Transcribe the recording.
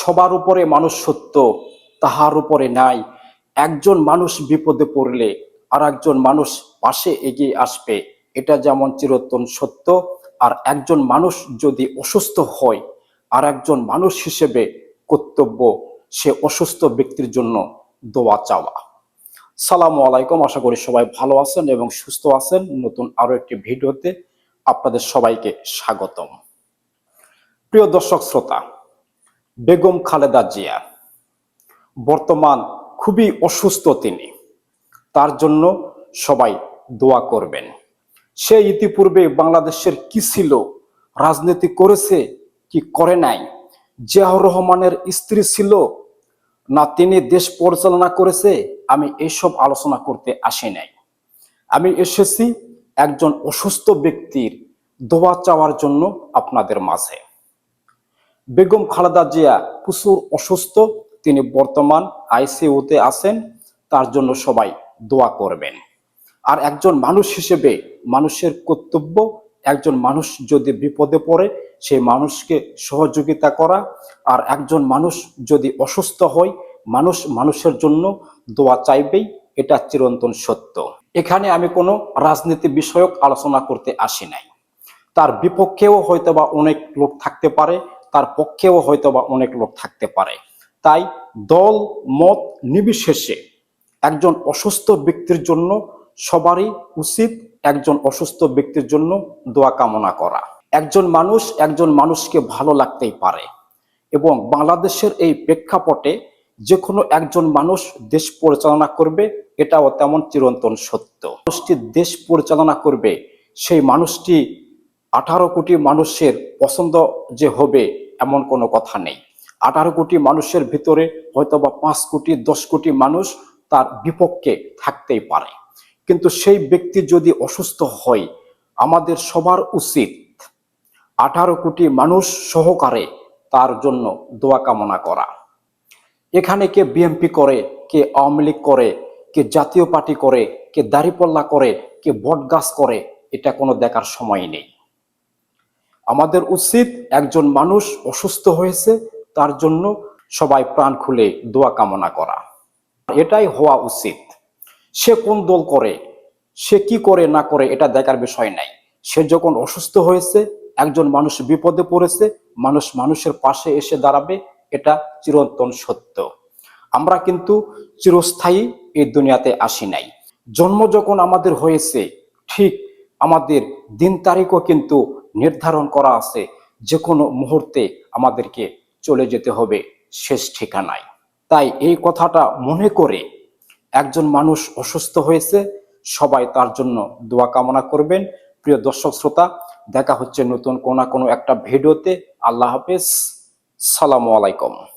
সবার উপরে মানুষ সত্য, তাহার উপরে নাই। একজন মানুষ বিপদে পড়লে আর একজন মানুষ পাশে এগিয়ে আসবে। এটা যেমন চিরতন সত্য, আর একজন মানুষ যদি অসুস্থ হয় আর একজন মানুষ হিসেবে কর্তব্য সে অসুস্থ ব্যক্তির জন্য দোয়া চাওয়া। সালামু আলাইকুম, আশা করি সবাই ভালো আছেন এবং সুস্থ আছেন। নতুন আরও একটি ভিডিওতে আপনাদের সবাইকে স্বাগতম। প্রিয় দর্শক, শ্রোতা বেগম খালেদা জিয়া। বর্তমান খুবই অসুস্থ তিনি। তার জন্য সবাই দোয়া করবেন। সে ইতিপূর্বে বাংলাদেশের কি ছিল, রাজনীতি করেছে, কি করে নাই, জিয়াউর রহমানের স্ত্রী ছিল, না তিনি দেশ পরিচালনা করেছে, আমি এসব আলোচনা করতে আসি নাই। আমি এসেছি একজন অসুস্থ ব্যক্তির দোয়া চাওয়ার জন্য আপনাদের মাঝে। বেগম খালেদা জিয়া প্রচুর অসুস্থ, তিনি বর্তমান আইসিইউতে আছেন, তার জন্য সবাই দোয়া করবেন। আর একজন মানুষ হিসেবে মানুষের কর্তব্য, একজন মানুষ যদি বিপদে পড়ে, সেই মানুষকে সহযোগিতা করা। আর একজন মানুষ যদি অসুস্থ হয়, মানুষ মানুষের জন্য দোয়া চাইবেই, এটা চিরন্তন সত্য। এখানে আমি কোনো রাজনীতি বিষয়ক আলোচনা করতে আসি নাই। তার বিপক্ষেও হয়তোবা অনেক লোক থাকতে পারে তার পক্ষেও হয়তো বা অনেক লোক থাকতে পারে। তাই দল, মত নির্বিশেষে একজন অসুস্থ ব্যক্তির জন্য সবারই উচিত একজন অসুস্থ ব্যক্তির জন্য দোয়া কামনা করা। একজন মানুষ একজন মানুষকে ভালো লাগতেই পারে এবং বাংলাদেশের এই প্রেক্ষাপটে যে কোনো একজন মানুষ দেশ পরিচালনা করবে, এটাও তেমন চিরন্তন সত্য। মানুষটি দেশ পরিচালনা করবে, সেই মানুষটি আঠারো কোটি মানুষের পছন্দ যে হবে এমন কোনো কথা নেই। আঠারো কোটি মানুষের ভিতরে হয়তোবা পাঁচ কোটি, দশ কোটি মানুষ তার বিপক্ষে থাকতেই পারে। কিন্তু সেই ব্যক্তি যদি অসুস্থ হয়, আমাদের সবার উচিত আঠারো কোটি মানুষ সহকারে তার জন্য দোয়া কামনা করা। এখানে কে বিএমপি করে, কে আওয়ামী লীগ করে, কে জাতীয় পার্টি করে, কে দাড়িপল্লা করে, কে বট গাছ করে, এটা কোনো দেখার সময় নেই। আমাদের উচিত একজন মানুষ অসুস্থ হয়েছে, তার জন্য সবাই প্রাণ খুলে দোয়া কামনা করা। এটাই হওয়া উচিত। সে কোন দল করে, সে কি করে, না করে, এটা দেখার বিষয় নাই। সে যখন অসুস্থ হয়েছে, একজন মানুষ বিপদে পড়েছে, মানুষ মানুষের পাশে এসে দাঁড়াবে, এটা চিরন্তন সত্য। আমরা কিন্তু চিরস্থায়ী এই দুনিয়াতে আসি নাই। জন্ম যখন আমাদের হয়েছে, ঠিক আমাদের দিন তারিখও কিন্তু নির্ধারণ করা আছে। যে কোনো মুহূর্তে আমাদেরকে চলে যেতে হবে শেষ ঠিকানায়। তাই এই কথাটা মনে করে একজন মানুষ অসুস্থ হয়েছে, সবাই তার জন্য দোয়া কামনা করবেন। প্রিয় দর্শক শ্রোতা, দেখা হচ্ছে নতুন কোনো কোনো একটা ভিডিওতে। আল্লাহ হাফেজ। সালামু আলাইকুম।